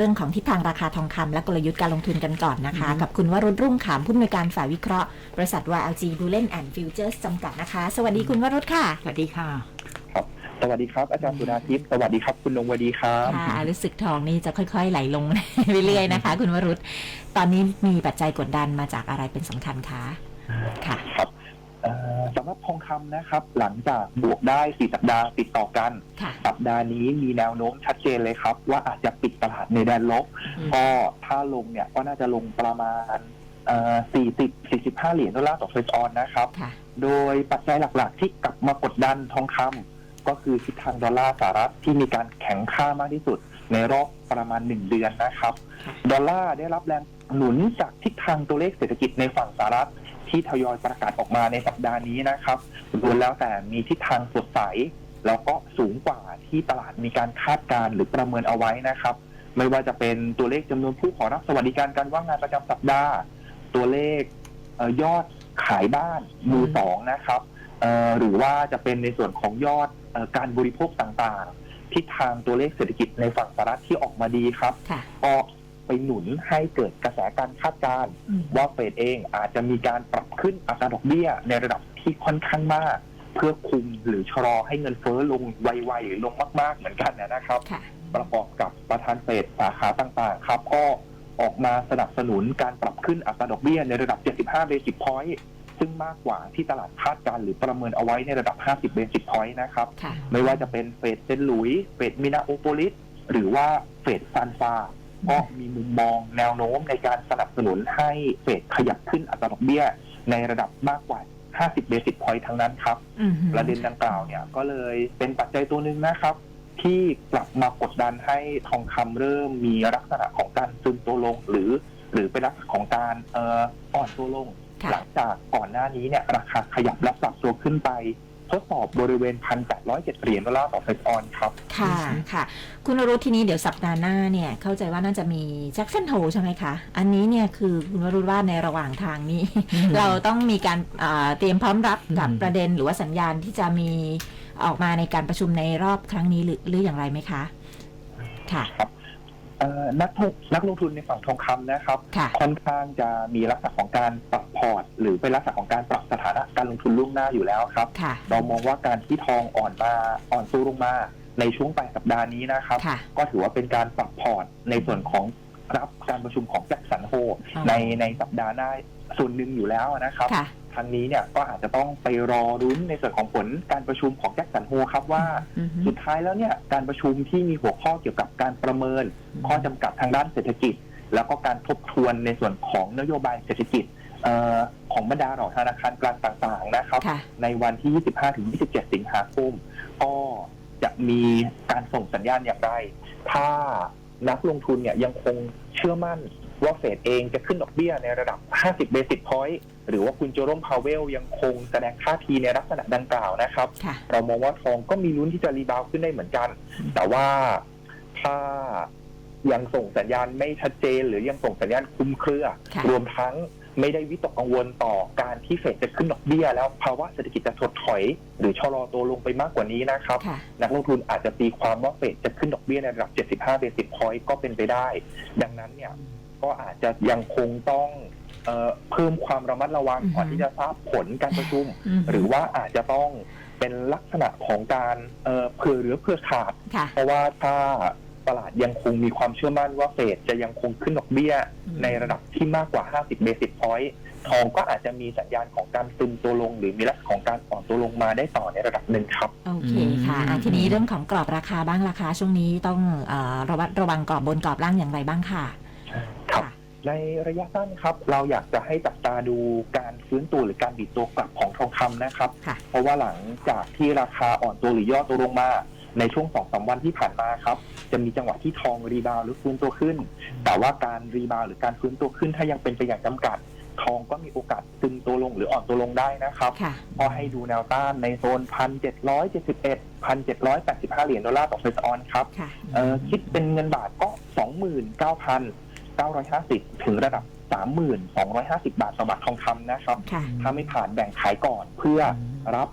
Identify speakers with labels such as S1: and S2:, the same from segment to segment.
S1: เรื่องของทิศทางราคาทองคำและกลยุทธ์การลงทุนกันก่อนนะคะ กับคุณวรุษรุ่งขามผู้อำนวยการฝ่ายวิเคราะห์ บริษัท YLG Bullion and Futures จำกัดนะคะ สวัสดีคุณวรุษค่ะ
S2: สวัสดีค่ะ
S3: ครับสวัสดีครับ อาจารย์สุดาทิพย์สวัสดีครับ คุณนงวดีครับ
S1: ค่ะรู้สึกทองนี่จะค่อยๆ ไหลลงเรื่อยๆนะคะ คุณวรุษตอนนี้มีปัจจัยกดดันมาจากอะไรเป็นสำคัญคะค่ะ
S3: ครับเอ่อ สำหรับทองคำนะครับ หลังจากบวกได้ 4 สัปดาห์ติดต่อกัน
S1: ค่ะ
S3: สัปดาห์นี้มีแนวโน้มชัดเจนเลยครับ ว่าอาจจะปิดตลาดในแดนลบ
S1: อืม
S3: ก็ถ้าลงเนี่ยก็น่าจะลงประมาณเอ่อ40 45 เหรียญดอลลาร์ต่อเฟสออนนะครับ
S1: ค่ะ
S3: โดยปัจจัยหลักๆ ที่กลับมากดดันทองคำก็คือทิศทางดอลลาร์สหรัฐที่มีการแข็งค่ามากที่สุด ในรอบประมาณ 1 เดือนนะครับ
S1: ค่ะ
S3: ดอลลาร์ได้รับแรงหนุนจากทิศทางตัวเลขเศรษฐกิจในฝั่งสหรัฐ ที่ทยอยประกาศออกมาในสัปดาห์นี้นะครับรวมแล้วแต่มีทิศทางสดใส แล้วก็สูงกว่าที่ตลาดมีการคาดการณ์หรือประเมินเอาไว้นะครับ ไม่ว่าจะเป็นตัวเลขจำนวนผู้ขอรับสวัสดิการการว่างงานประจำสัปดาห์ ตัวเลขยอดขายบ้านมือสองนะครับหรือว่าจะเป็นในส่วนของยอดอการบริโภคต่างๆทิศทางตัวเลขเศรษฐกิจในฝั่งสหรัฐที่ออกมาดีครับก็ ไปหนุนให้เกิดกระแสการคาดการณ์
S1: อืม
S3: ว่าเฟดเองอาจจะมีการปรับขึ้นอัตราดอกเบี้ยในระดับที่ค่อนข้างมาก เพื่อคุมหรือชะลอให้เงินเฟ้อลงไวๆหรือลงมาก ๆ เหมือนกันนะครับ
S1: ค่ะ
S3: ประกอบกับประธานเฟดสาขาต่างๆ ครับ ก็ออกมาสนับสนุนการปรับขึ้นอัตราดอกเบี้ยในระดับ 75 เบสิ s พอยต์ซึ่งมากกว่าที่ตลาดคาดการณ์หรือประเมินเอาไว้ในระดับ 50 เบสิ s พอยต์นะครับ
S1: ค่ะ
S3: ไม่ว่าจะเป็นเฟดเซนต์หลุยส์เฟดมินาโอโปลิส หรือว่าเฟดซานฟา ก็มีมุมมองแนวโน้มในการสนับสนุนให้เฟดขยับขึ้นอัตราดอกเบี้ยในระดับมากกว่า 50 เบสิ s พอยต์ทั้งนั้นครับ
S1: อืม
S3: ประเด็นดังกล่าวเนี่ยก็เลยเป็นปัจจัยตัวหนึ่งนะครับ ที่กลับมากดดันให้ทองคำเริ่มมีลักษณะของการซึมตัวลงหรือ หรือเป็นลักษณะของการเอ่ออ่อนตัวลง
S1: ค่ะ
S3: หลังจากก่อนหน้านี้เนี่ยราคาขยับและปรับตัวขึ้นไป ทดสอบบริเวณ 1,807 เหรียญดอลลาร์ต่อเฟสออนครับ
S1: ค่ะค่ะ คุณวรุษทีนี้เดี๋ยวสัปดาห์หน้าเนี่ย เข้าใจว่าน่าจะมีแจ็คสันโฮใช่ไหมคะ อันนี้เนี่ยคือคุณวรุษว่าในระหว่างทางนี้ เราต้องมีการอ่าเตรียมพร้อมรับกับ
S2: อืม
S1: ประเด็นหรือว่าสัญญาณที่จะมีออกมาในการประชุมในรอบครั้งนี้หรือหรืออย่างไรไหมคะ ค่ะ
S3: เอ่อ นักทุนนักลงทุนในฝั่งทองคำนะครับ
S1: ค่ะ
S3: ค่อนข้างจะมีลักษณะของการปรับพอร์ต หรือเป็นลักษณะของการปรับสถานะการลงทุนล่วงหน้าอยู่แล้วครับ
S1: ค่ะ
S3: เรามองว่าการที่ทองอ่อนมาอ่อนตัวลงมา ในช่วงปลายสัปดาห์นี้นะครับ
S1: ค่ะ
S3: ก็ถือว่าเป็นการปรับพอร์ตในส่วนของรับการประชุมของแจ็คสันโฮ
S1: อ๋อ
S3: ในในสัปดาห์หน้าส่วนหนึ่งอยู่แล้วนะครับ
S1: ค่ะ
S3: ทางนี้เนี่ยก็อาจจะต้องไปรอรุ้นในส่วนของผลการประชุมของแจ็คสันโฮครับว่า
S1: อือฮึ
S3: สุดท้ายแล้วเนี่ยการประชุมที่มีหัวข้อเกี่ยวกับการประเมิน ข้อจำกัดทางด้านเศรษฐกิจ แล้วก็การทบทวนในส่วนของนโยบายเศรษฐกิจเอ่อของบรรดาเหล่าธนาคารกลางต่างๆนะครับ
S1: ค่ะ
S3: ในวันที่ 25-27 สิงหาคมก็จะมีการส่งสัญญาณอย่างไร ถ้านักลงทุนเนี่ยยังคงเชื่อมั่นว่าเฟดเองจะขึ้นดอกเบี้ยในระดับ 50 เบสิ s พอยต์ หรือว่าคุณโจโรมพาวเวลยังคงแสดงท่าทีในลักษณะดังกล่าวนะครับ
S1: ค่ะ
S3: เรามองว่าทองก็มีลุ้นที่จะรีบาวด์ขึ้นได้เหมือนกัน แต่ว่าถ้ายังส่งสัญญาณไม่ชัดเจน หรือยังส่งสัญญาณคลุมเครือ
S1: ค่ะ
S3: รวมทั้งไม่ได้วิตกกังวลต่อการที่เฟดจะขึ้นดอกเบี้ย แล้วภาวะเศรษฐกิจจะถดถอย หรือชะลอตัวลงไปมากกว่านี้นะครับ
S1: ค่ะ
S3: นักลงทุนอาจจะตีความว่าเฟดจะขึ้นดอกเบี้ยในระดับ 75 เบสิ s พอยต์ก็เป็นไปได้ ดังนั้นเนี่ยก็อาจจะยังคงต้อง เอ่อเพิ่มความระมัดระวัง
S1: อือฮึ
S3: ก่อนที่จะทราบผลการประชุม
S1: ม
S3: หรือว่าอาจจะต้องเป็นลักษณะของการเอ่อเผื่อเหลือเผื่อขาด
S1: ค่ะ
S3: เพราะว่าถ้าตลาดยังคงมีความเชื่อมั่นว่าเฟดจะยังคงขึ้นดอกเบี้ย
S1: อืม
S3: ในระดับที่มากกว่า 50 เบสิ s พอยต์ทองก็อาจจะมีสัญญาณของการซึมตัวลง หรือมีลักษณะของการอ่อนตัวลงมาได้ต่อในระดับหนึ่งครับ
S1: โอเคค่ะอะ ทีนี้เรื่องของกรอบราคาบ้างราคาช่วงนี้ต้องเออระวัดระวังกรอบบนกรอบล่างอย่างไรบ้างค่ะ
S3: ครับ
S1: ค่ะ
S3: ในระยะสั้นครับ เราอยากจะให้จับตาดูการฟื้นตัวหรือการบีบตัวกลับของทองคำนะครับ
S1: ค่ะ
S3: เพราะว่าหลังจากที่ราคาอ่อนตัวหรือย่อตัวลงมา ในช่วงสองสามวันที่ผ่านมาครับ จะมีจังหวะที่ทองรีบาวด์หรือฟื้นตัวขึ้น แต่ว่าการรีบาวด์หรือการฟื้นตัวขึ้นถ้ายังเป็นไปอย่างจำกัด ทองก็มีโอกาสซึมตัวลงหรืออ่อนตัวลงได้นะครับ
S1: ค่ะ
S3: ก็ให้ดูแนวต้านในโซนพันเจ็ดร้อยเจ็ดสิบเอ็ดพันเจ็ดร้อยแปดสิบห้าเหรียญดอลลาร์ต่อเฟสออนครับ
S1: ค่ะ
S3: เอ่อคิดเป็นเงินบาทก็ส องหมื่นเก้าพันเก้าร้อยห้าสิบถึงระดับสามหมื่นสองร้อยห้าสิบาทต่อบาททองคำนะครับ
S1: ค่ะ
S3: ถ้าไม่ผ่านแบ่งขายก่อนเพื่อรับ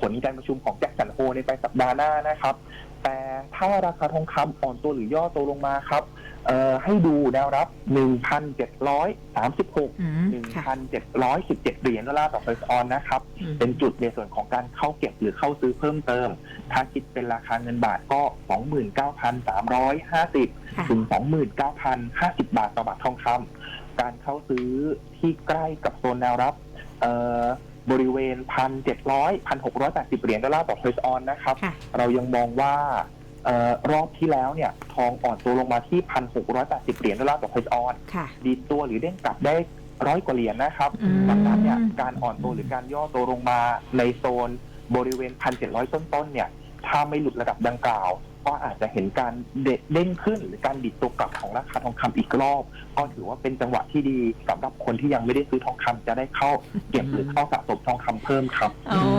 S3: ผลการประชุมของแจ็คสันโฮในปลายสัปดาห์หน้านะครับ แต่ถ้าราคาทองคำอ่อนตัวหรือย่อตัวลงมาครับเอ่อ ให้ดูแนวรับ 1,736
S1: อืมค่ะ
S3: 1,717 เหรียญดอลลาร์ต่อเฟสออนนะครับ เป็นจุดในส่วนของการเข้าเก็บหรือเข้าซื้อเพิ่มเติม ถ้าคิดเป็นราคาเงินบาทก็ 29,350
S1: ค่ะ
S3: ถึง 29,050 บาทต่อบาททองคำการเข้าซื้อที่ใกล้กับโซนแนวรับเอ่อบริเวณ 1,700 1,680 เหรียญดอลลาร์ต่อเฟสออนนะครับ
S1: ค่ะ
S3: เรายังมองว่าเอ่อรอบที่แล้วเนี่ยทองอ่อนตัวลงมาที่ 1,680 เหรียญดอลลาร์ต่อเฟสออน
S1: ค่ะ
S3: ดีดตัวหรือเด้งกลับได้ร้อยกว่าเหรียญนะครับ
S1: อืม
S3: ดังนั้นเนี่ยการอ่อนตัวหรือการย่อตัวลงมาในโซนบริเวณ 1,700 ต้นๆเนี่ย ถ้าไม่หลุดระดับดังกล่าว ก็อาจจะเห็นการเด็ดเด้งขึ้น หรือการดิดตัวกลับของราคาทองคำอีกรอบ ก็ถือว่าเป็นจังหวะที่ดีสำหรับคนที่ยังไม่ได้ซื้อทองคำจะได้เข้าเก็บหรือเข้าสะสมทองคำเพิ่มครับ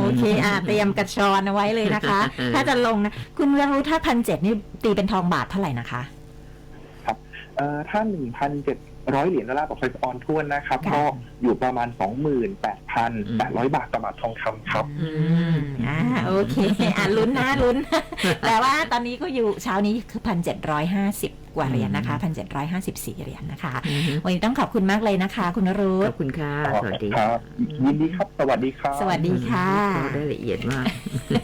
S1: โอเคอะเตรียมกระชอนเอาไว้เลยนะคะ ถ้าจะลงนะคุณวิรุธถ้าพันเจ็ดนี่ตีเป็นทองบาทเท่าไหร่นะคะ
S3: เอ่อถ้า1,700เหรียญดอลลาร์ต่อเฟสออนทวนนะครับ
S1: ค่ะ
S3: ก็อยู่ประมาณ28,800บาทต่อบาททองคำครับ
S1: อืมอ่าโอเคอะลุ้นนะลุ้น แต่ว่าตอนนี้ก็อยู่เช้านี้คือพันเจ็ดร้อยห้าสิบกว่าเหรียญนะคะพันเจ็ดร้อยห้าสิบสี่เหรียญนะคะ
S2: อือฮึ
S1: วันนี้ต้องขอบคุณมากเลยนะคะ คุณนรุ
S2: ข
S1: ธ
S2: อบคุณค่ะ สวัสดี
S3: ครับ ยินดีครับ สวัสดีครับ
S1: สวัสดีค่ะ
S2: โอ้ได้ละเอียดมาก